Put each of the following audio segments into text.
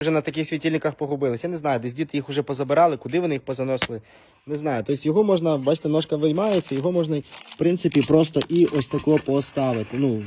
вже на таких світильниках погубились. Я не знаю, десь діти їх вже позабирали, куди вони їх позаносили. Не знаю. Тобто його можна, бачите, ножка виймається, його можна, в принципі, просто і ось тако поставити. Ну,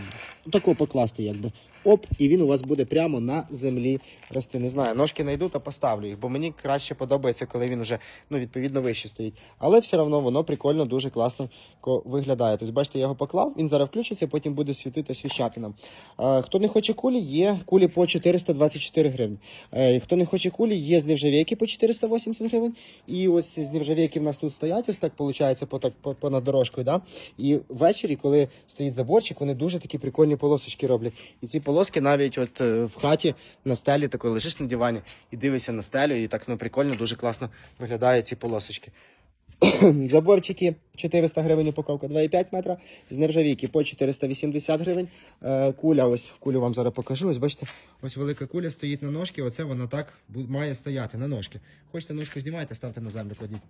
тако покласти, якби. Оп, і він у вас буде прямо на землі рости. Не знаю, ножки знайду та поставлю їх, бо мені краще подобається, коли він вже ну, відповідно вище стоїть. Але все одно воно прикольно, дуже класно виглядає. Тобто, бачите, я його поклав, він зараз включиться, потім буде світити свіщати нам. Е, хто не хоче кулі, є кулі по 424 гривні. Е, хто не хоче кулі, є з нержавійки по 480 гривень. І ось з нержавійки в нас тут стоять, ось так виходить, по, так, по, понад дорожкою. Да? І ввечері, коли стоїть заборчик, вони дуже такі прикольні полосочки роблять. І ці полоски навіть от е, в хаті на стелі такої лежиш на дивані і дивишся на стелю, і так ну, прикольно, дуже класно виглядають ці полосочки. Заборчики 400 гривень упаковка 2,5 метра. З нержавійки по 480 гривень. Е, куля, ось кулю вам зараз покажу. Ось бачите, ось велика куля стоїть на ножки. Оце вона так має стояти на ножки. Хочете ножку знімайте, ставте на землю, кладіть.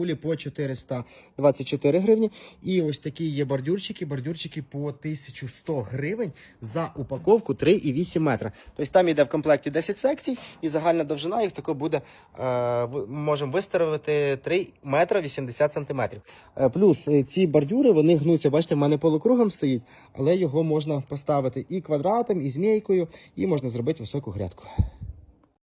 Кулі по 424 гривні. І ось такі є бордюрчики. Бордюрчики по 1100 гривень за упаковку 3,8 метра. Тобто там йде в комплекті 10 секцій, і загальна довжина їх тако буде. Е, можемо виставити 3 метра 80 сантиметрів. Е, плюс е, ці бордюри вони гнуться. Бачите, в мене полукругом стоїть, але його можна поставити і квадратом, і змійкою, і можна зробити високу грядку.